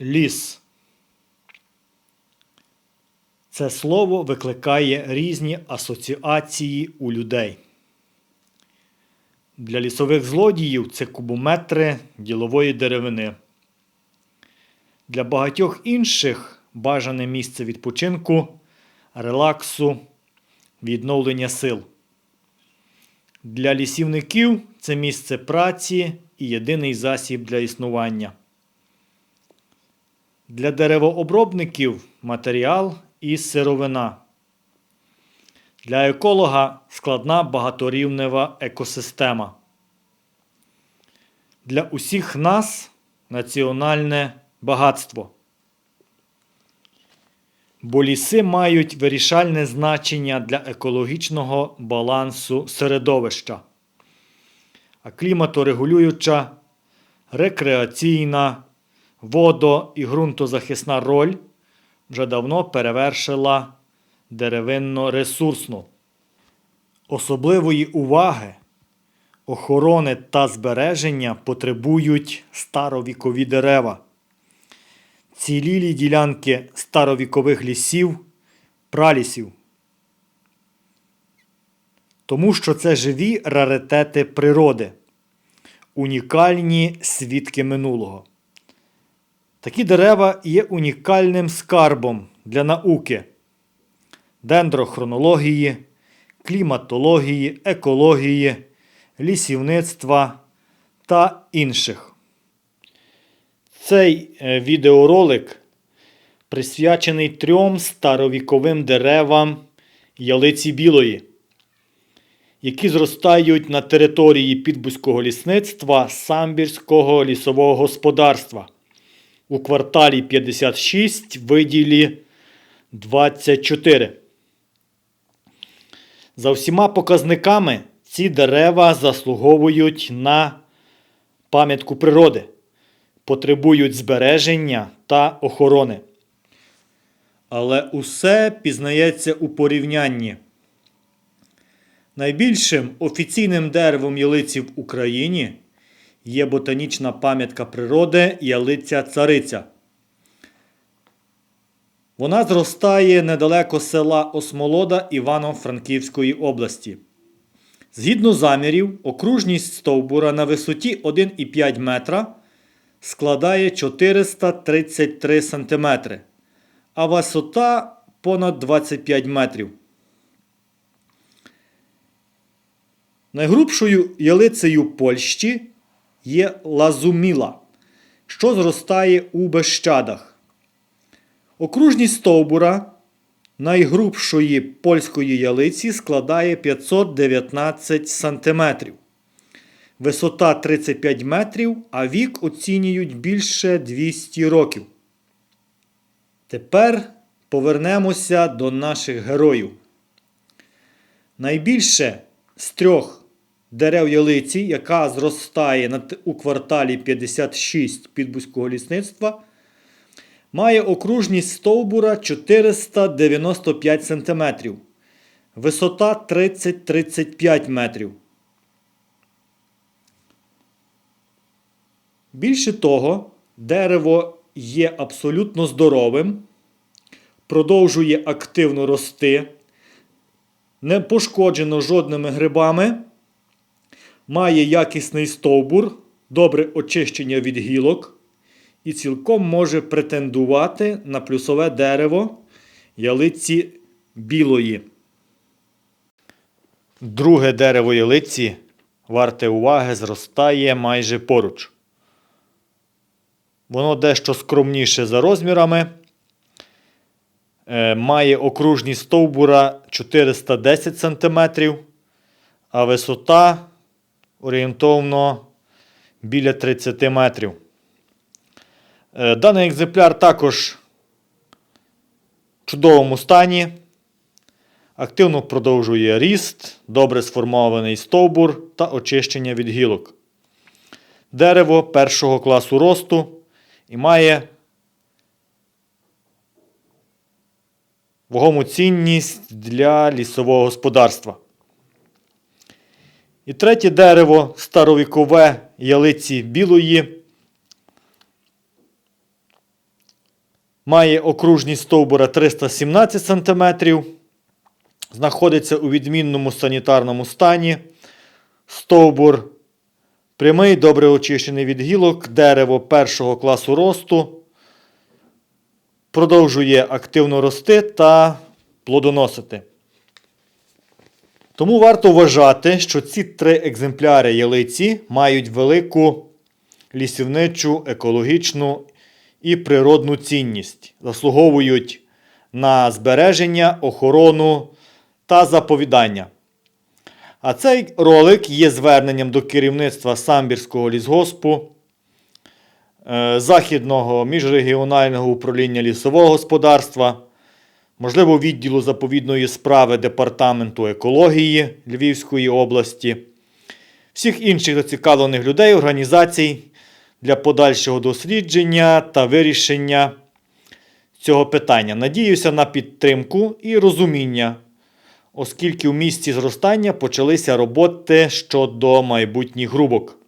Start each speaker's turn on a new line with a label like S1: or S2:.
S1: Ліс. Це слово викликає різні асоціації у людей. Для лісових злодіїв це кубометри ділової деревини. Для багатьох інших бажане місце відпочинку, релаксу, відновлення сил. Для лісівників це місце праці і єдиний засіб для існування. Для деревообробників матеріал і сировина. Для еколога складна багаторівнева екосистема. Для усіх нас національне багатство. Бо ліси мають вирішальне значення для екологічного балансу середовища, а кліматорегулююча, рекреаційна, водо- і ґрунтозахисна роль вже давно перевершила деревинно-ресурсну. Особливої уваги, охорони та збереження потребують старовікові дерева. Цілілі ділянки старовікових лісів, пралісів. Тому що це живі раритети природи, унікальні свідки минулого. Такі дерева є унікальним скарбом для науки, дендрохронології, кліматології, екології, лісівництва та інших. Цей е, відеоролик присвячений трьом старовіковим деревам ялиці білої, які зростають на території підбузького лісництва самбірського лісового господарства у кварталі 56 виділі 24. За всіма показниками ці дерева заслуговують на пам'ятку природи, потребують збереження та охорони. Але усе пізнається у порівнянні. Найбільшим офіційним деревом ялиці в Україні є ботанічна пам'ятка природи ялиця цариця. Вона зростає недалеко села Осмолода Івано-Франківської області. Згідно замірів, окружність стовбура на висоті 1,5 метра складає 433 см, а висота понад 25 метрів. Найгрубшою ялицею Польщі є лазуміла, що зростає у Бещадах. Окружність стовбура найгрубшої польської ялиці складає 519 см. Висота 35 метрів, а вік оцінюють більше 200 років. Тепер повернемося до наших героїв. Найбільше з трьох дерев ялиці, яка зростає у кварталі 56 підбузького лісництва, має окружність стовбура 495 см, висота 30-35 метрів. Більше того, дерево є абсолютно здоровим, продовжує активно рости, не пошкоджено жодними грибами, має якісний стовбур, добре очищення від гілок і цілком може претендувати на плюсове дерево ялиці білої. Друге дерево ялиці, варте уваги, зростає майже поруч. Воно дещо скромніше за розмірами. Е, Має окружність стовбура 410 см, а висота орієнтовно біля 30 метрів. Е, Даний екземпляр також в чудовому стані. Активно продовжує ріст, добре сформований стовбур та очищення від гілок. Дерево першого класу росту і має вагому цінність для лісового господарства. І третє дерево старовікове ялиці білої Має окружність стовбура 317 см. Знаходиться у відмінному санітарному стані. Стовбур прямий, добре очищений від гілок, дерево першого класу росту. Продовжує активно рости та плодоносити. Тому варто вважати, що ці три екземпляри ялиці мають велику лісівничу, екологічну і природну цінність, заслуговують на збереження, охорону та заповідання. А цей ролик є зверненням до керівництва Самбірського лісгоспу, е, Західного міжрегіонального управління лісового господарства, можливо, відділу заповідної справи Департаменту екології Львівської області, всіх інших зацікавлених людей, організацій для подальшого дослідження та вирішення цього питання. Надіюся на підтримку і розуміння, оскільки у місці зростання почалися роботи щодо майбутніх грубок.